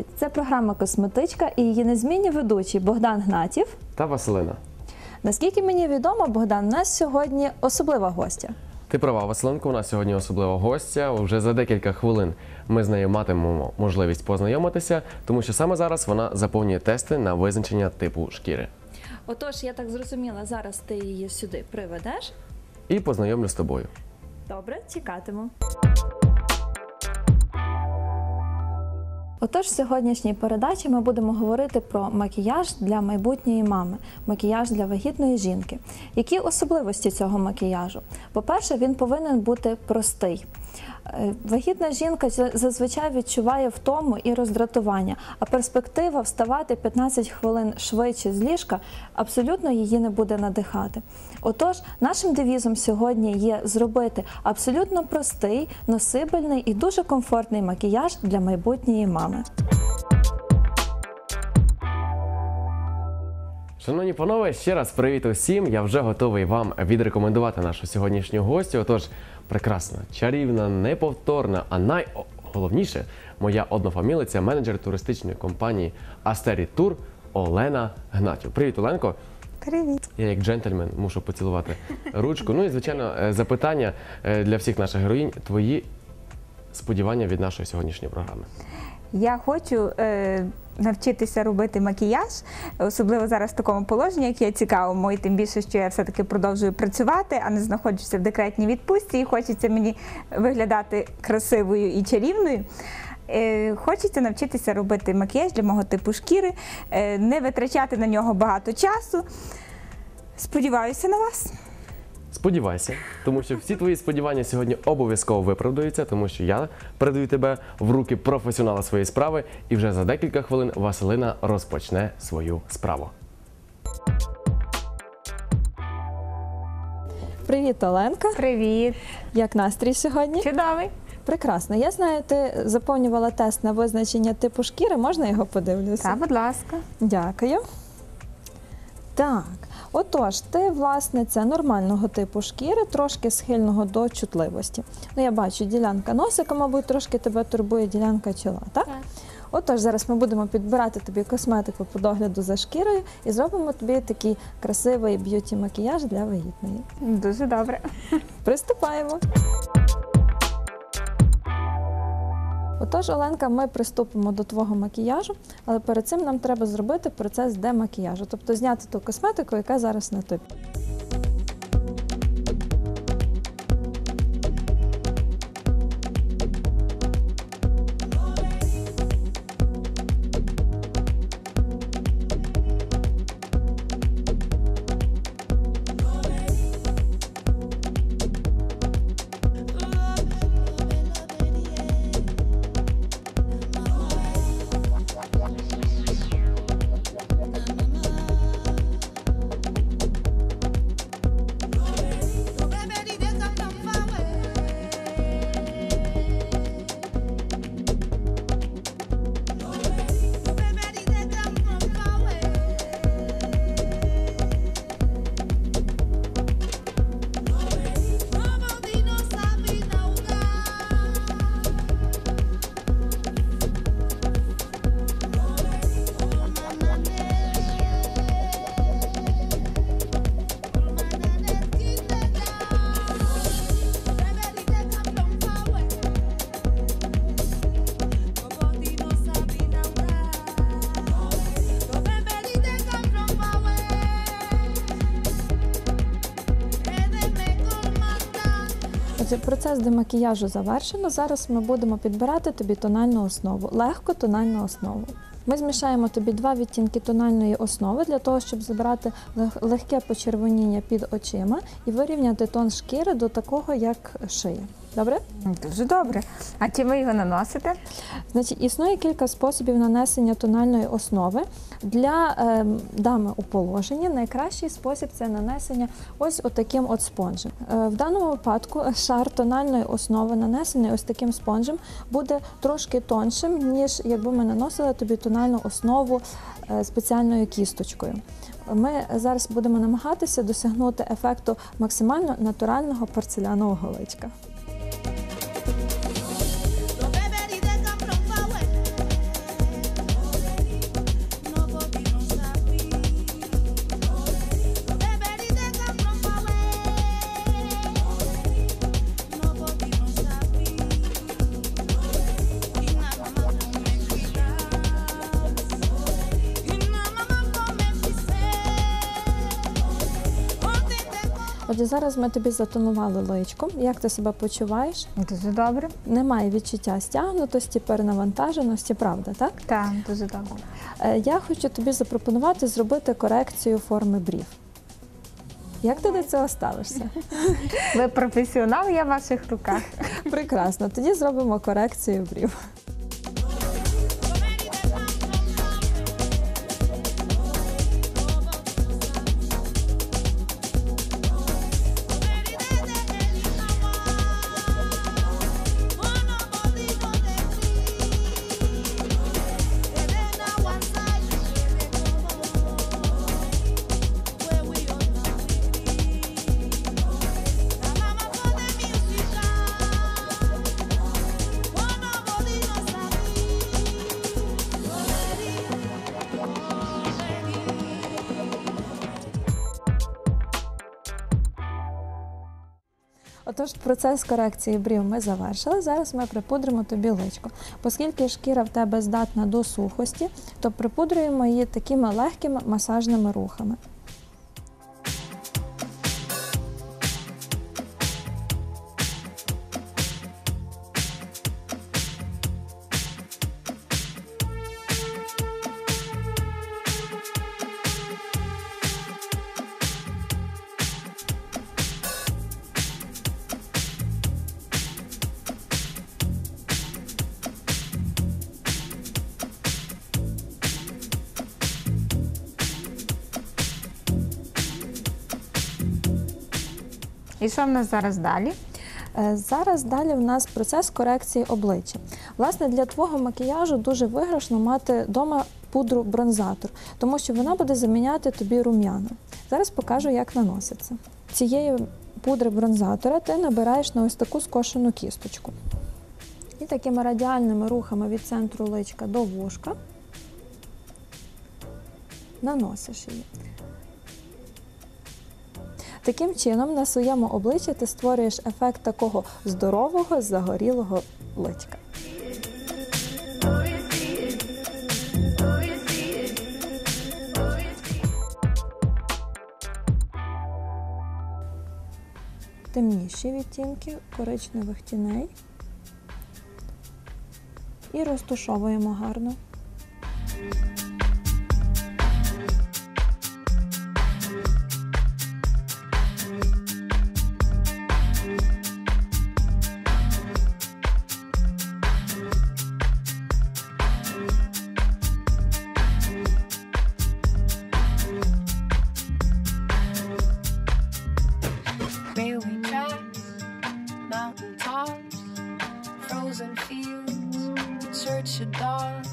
Привіт! Це програма Косметичка і її незмінні ведучі Богдан Гнатів. та Василина. Наскільки мені відомо, Богдан, у нас сьогодні особлива гостя. Ти права, Василенко, у нас сьогодні особлива гостя. Уже за декілька хвилин ми з нею матимемо можливість познайомитися, тому що саме зараз вона заповнює тести на визначення типу шкіри. Отож, я так зрозуміла, зараз ти її сюди приведеш. І познайомлю з тобою. Добре, чекатиму. Отож, в сьогоднішній передачі ми будемо говорити про макіяж для майбутньої мами, макіяж для вагітної жінки. Які особливості цього макіяжу? По-перше, він повинен бути простий. Вагітна жінка зазвичай відчуває втому і роздратування, а перспектива вставати 15 хвилин швидше з ліжка абсолютно її не буде надихати. Отож, нашим девізом сьогодні є зробити абсолютно простий, носибельний і дуже комфортний макіяж для майбутньої мами. Шановні панове, ще раз привіт усім. Я вже готовий вам відрекомендувати нашу сьогоднішню гостю. Отож, прекрасна, чарівна, неповторна, а найголовніше, моя однофамілиця, менеджер туристичної компанії Астері Тур Олена Гнатів. Привіт, Оленко. Привіт. Я як джентльмен мушу поцілувати ручку. Ну і звичайно, е, запитання е, для всіх наших героїнь. Твої сподівання від нашої сьогоднішньої програми. Я хочу е, навчитися робити макіяж, особливо зараз в такому положенні, як я цікавому, і тим більше, що я все-таки продовжую працювати, а не знаходжуся в декретній відпустці, і хочеться мені виглядати красивою і чарівною. Е, Хочеться навчитися робити макіяж для мого типу шкіри, е, не витрачати на нього багато часу. Сподіваюся на вас. Сподівайся, тому що всі твої сподівання сьогодні обов'язково виправдаються, тому що я передаю тебе в руки професіонала своєї справи, і вже за декілька хвилин Василина розпочне свою справу. Привіт, Оленка! Привіт! Як настрій сьогодні? Чудовий! Прекрасно. Я знаю, ти заповнювала тест на визначення типу шкіри. Можна його подивлюся? Так, будь ласка. Дякую. Так, отож, ти власниця нормального типу шкіри, трошки схильного до чутливості. Ну, я бачу, ділянка носика, мабуть, трошки тебе турбує ділянка чола, так? Так. Отож, зараз ми будемо підбирати тобі косметику по догляду за шкірою і зробимо тобі такий красивий б'юті-макіяж для вагітної. Дуже добре. Приступаємо. Отож, Оленка, ми приступимо до твого макіяжу, але перед цим нам треба зробити процес демакіяжу, тобто зняти ту косметику, яка зараз на тобі. Отже, процес демакіяжу завершено. Зараз ми будемо підбирати тобі тональну основу, легко тональну основу. Ми змішаємо тобі два відтінки тональної основи для того, щоб забрати лег- легке почервоніння під очима і вирівняти тон шкіри до такого, як шия. Добре? Дуже добре. А чим ви його наносите? Значить, існує кілька способів нанесення тональної основи для е, дами у положенні. Найкращий спосіб це нанесення ось отаким от спонжем. Е, в даному випадку шар тональної основи, нанесений ось таким спонжем, буде трошки тоншим, ніж якби ми наносили тобі тональну основу е, спеціальною кісточкою. Ми зараз будемо намагатися досягнути ефекту максимально натурального порцелянового голичка. Отже, зараз ми тобі затонували личко. Як ти себе почуваєш? Дуже добре. Немає відчуття стягнутості, перенавантаженості, правда, так? Так, дуже добре. Е, Я хочу тобі запропонувати зробити корекцію форми брів. Як ти до цього ставишся? Ви професіонал, я в ваших руках. Прекрасно. Тоді зробимо корекцію брів. Отож, процес корекції брів ми завершили. Зараз ми припудримо тобі личко. Оскільки шкіра в тебе здатна до сухості, то припудрюємо її такими легкими масажними рухами. І що в нас зараз далі? Е, Зараз далі в нас процес корекції обличчя. Власне, для твого макіяжу дуже виграшно мати вдома пудру бронзатор, тому що вона буде заміняти тобі рум'яна. Зараз покажу, як наноситься. Цієї пудри бронзатора ти набираєш на ось таку скошену кісточку. І такими радіальними рухами від центру личка до вушка наносиш її. Таким чином, на своєму обличчі ти створюєш ефект такого здорового, загорілого личка. Темніші відтінки коричневих тіней. І розтушовуємо гарно. Railway tracks, mountain tops, frozen fields, church a dog,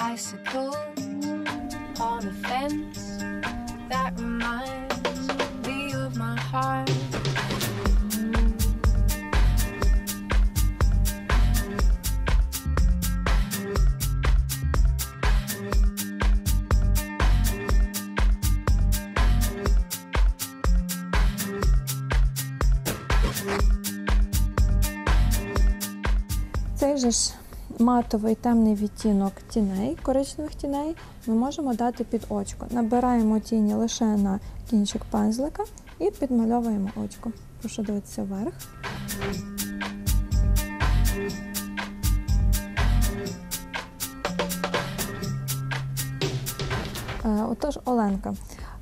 icicles on a fence that reminds Цей же ж матовий темний відтінок тіней, коричневих тіней, ми можемо дати під очко. Набираємо тіні лише на кінчик пензлика і підмальовуємо очко. Прошу дивитися вверх. Е, Отож, Оленка,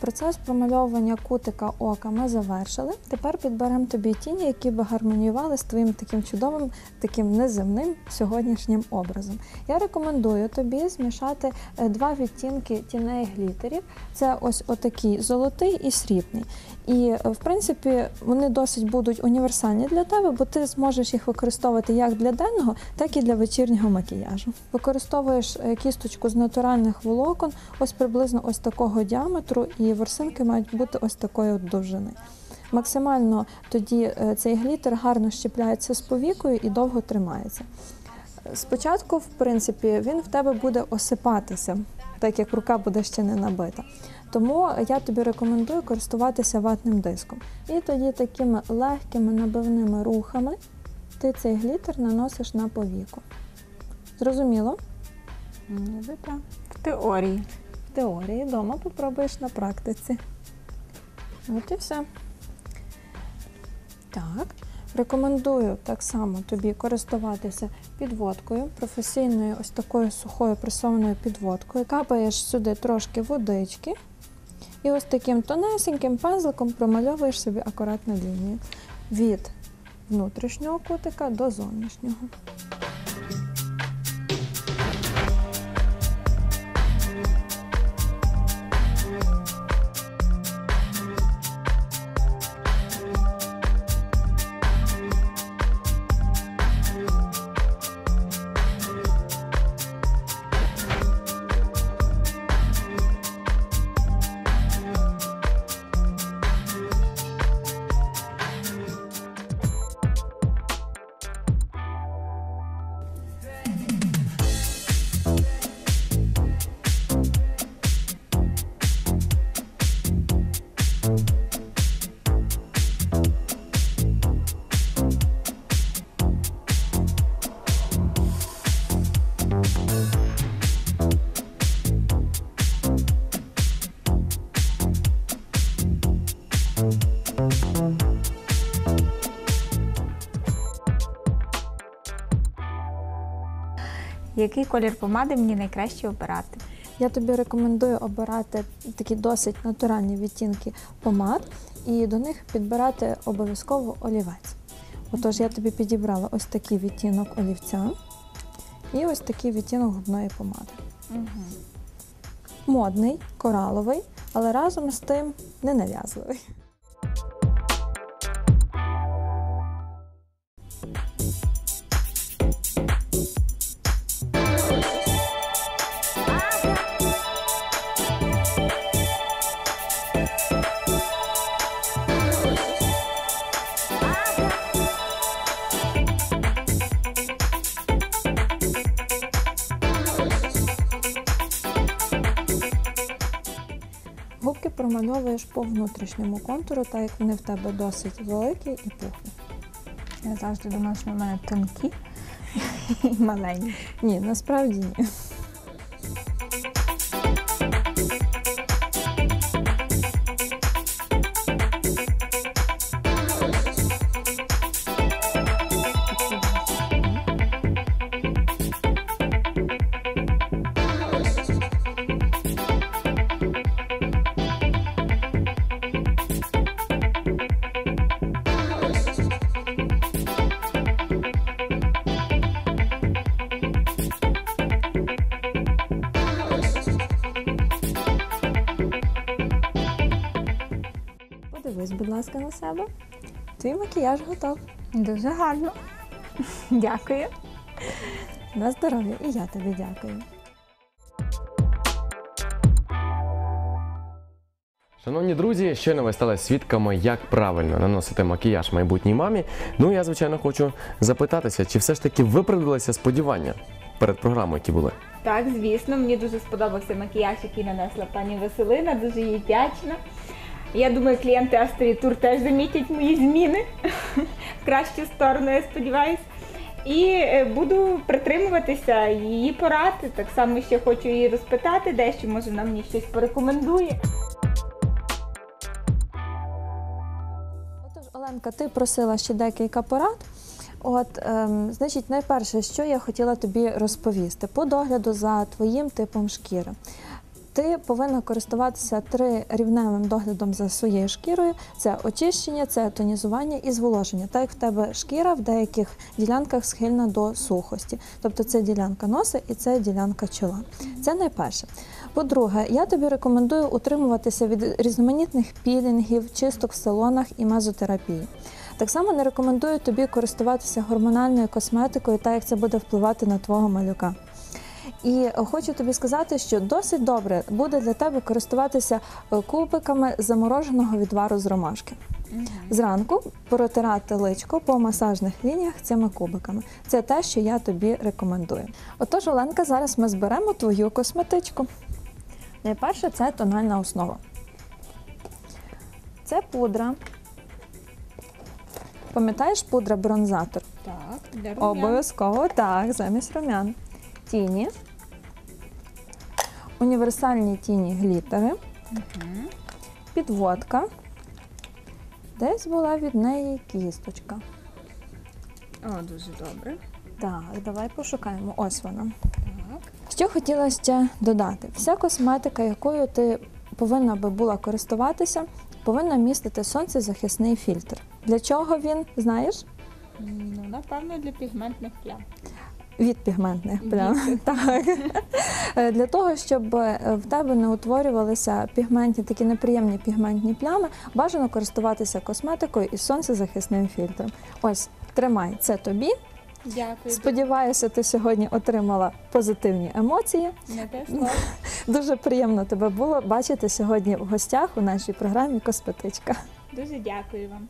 процес промальовування кутика ока ми завершили. Тепер підберемо тобі тіні, які би гармоніювали з твоїм таким чудовим, таким неземним сьогоднішнім образом. Я рекомендую тобі змішати е, два відтінки тіней глітерів. Це ось отакий золотий і срібний. І е, в принципі вони досить будуть універсальні для тебе, бо ти зможеш їх використовувати як для денного, так і для вечірнього макіяжу. Використовуєш е, кісточку з натуральних волокон, ось приблизно ось такого діаметру, і ворсинки мають бути ось такої от довжини. Максимально тоді е, цей глітер гарно щепляється з повікою і довго тримається. Спочатку, в принципі, він в тебе буде осипатися, так як рука буде ще не набита. Тому я тобі рекомендую користуватися ватним диском. І тоді такими легкими набивними рухами ти цей глітер наносиш на повіку. Зрозуміло? В теорії. Теорії вдома попробуєш на практиці. От і все. Так. Рекомендую так само тобі користуватися підводкою, професійною ось такою сухою пресованою підводкою. Капаєш сюди трошки водички і ось таким тонесеньким пензликом промальовуєш собі акуратну лінію від внутрішнього кутика до зовнішнього. Який колір помади мені найкраще обирати? Я тобі рекомендую обирати такі досить натуральні відтінки помад і до них підбирати обов'язково олівець. Отож, я тобі підібрала ось такий відтінок олівця і ось такий відтінок губної помади. Модний, кораловий, але разом з тим ненав'язливий. Губки промальовуєш по внутрішньому контуру, так як вони в тебе досить великі і пухні. Я завжди думала, що в мене тонкі і маленькі. Ні, насправді ні. Ласка, на себе. Твій макіяж готов. Дуже гарно. Дякую. На здоров'я, і я тобі дякую. Шановні друзі, щойно ви стали свідками, як правильно наносити макіяж майбутній мамі. Ну я звичайно хочу запитатися, чи все ж таки виправдалися сподівання перед програмою, які були. Так, звісно, мені дуже сподобався макіяж, який нанесла пані Василина, дуже їй вдячна. Я думаю, клієнти Асторі Тур теж замітять мої зміни в кращу сторону, я сподіваюся. І е, буду притримуватися її порад. Так само ще хочу її розпитати, дещо може вона мені щось порекомендує. Отож, Оленка, ти просила ще декілька порад. От, ем, значить, найперше, що я хотіла тобі розповісти по догляду за твоїм типом шкіри. Ти повинна користуватися трирівневим доглядом за своєю шкірою: це очищення, це тонізування і зволоження. Так як в тебе шкіра в деяких ділянках схильна до сухості, тобто це ділянка носа і це ділянка чола. Це найперше. По-друге, я тобі рекомендую утримуватися від різноманітних пілінгів, чисток в салонах і мезотерапії. Так само не рекомендую тобі користуватися гормональною косметикою, так як це буде впливати на твого малюка. І хочу тобі сказати, що досить добре буде для тебе користуватися е, кубиками замороженого відвару з ромашки. Зранку протирати личко по масажних лініях цими кубиками. Це те, що я тобі рекомендую. Отож, Оленка, зараз ми зберемо твою косметичку. Найперше це тональна основа. Це пудра. Пам'ятаєш пудра бронзатор? Так, для Обов'язково так, замість румян. Тіні. Універсальні тіні глітери. Підводка. Десь була від неї кісточка. О, дуже добре. Так, давай пошукаємо. Ось вона. Так. Що хотіла ще додати? Вся косметика, якою ти повинна би була користуватися, повинна містити сонцезахисний фільтр. Для чого він, знаєш? Ну, напевно, для пігментних плям. Від пігментних плям. Так. Е, Для того, щоб е, в тебе не утворювалися пігментні, такі неприємні пігментні плями, бажано користуватися косметикою із сонцезахисним фільтром. Ось, тримай, це тобі. Дякую. Сподіваюся, ти сьогодні отримала позитивні емоції. Дуже приємно тебе було бачити сьогодні в гостях у нашій програмі Косметичка. Дуже дякую вам.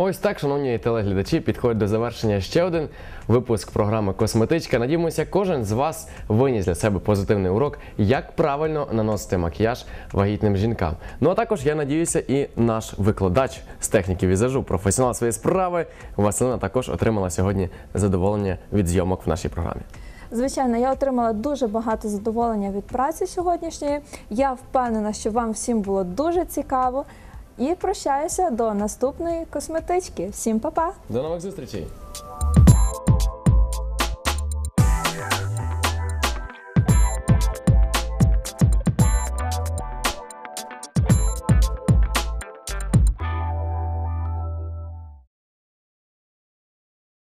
Ось так, шановні телеглядачі, підходить до завершення ще один випуск програми Косметичка. Надіємося, кожен з вас виніс для себе позитивний урок, як правильно наносити макіяж вагітним жінкам. Ну а також я надіюся, і наш викладач з техніки візажу, професіонал своєї справи, Василина також отримала сьогодні задоволення від зйомок в нашій програмі. Звичайно, я отримала дуже багато задоволення від праці сьогоднішньої. Я впевнена, що вам всім було дуже цікаво. І прощаюся до наступної косметички. Всім па-па! До нових зустрічей!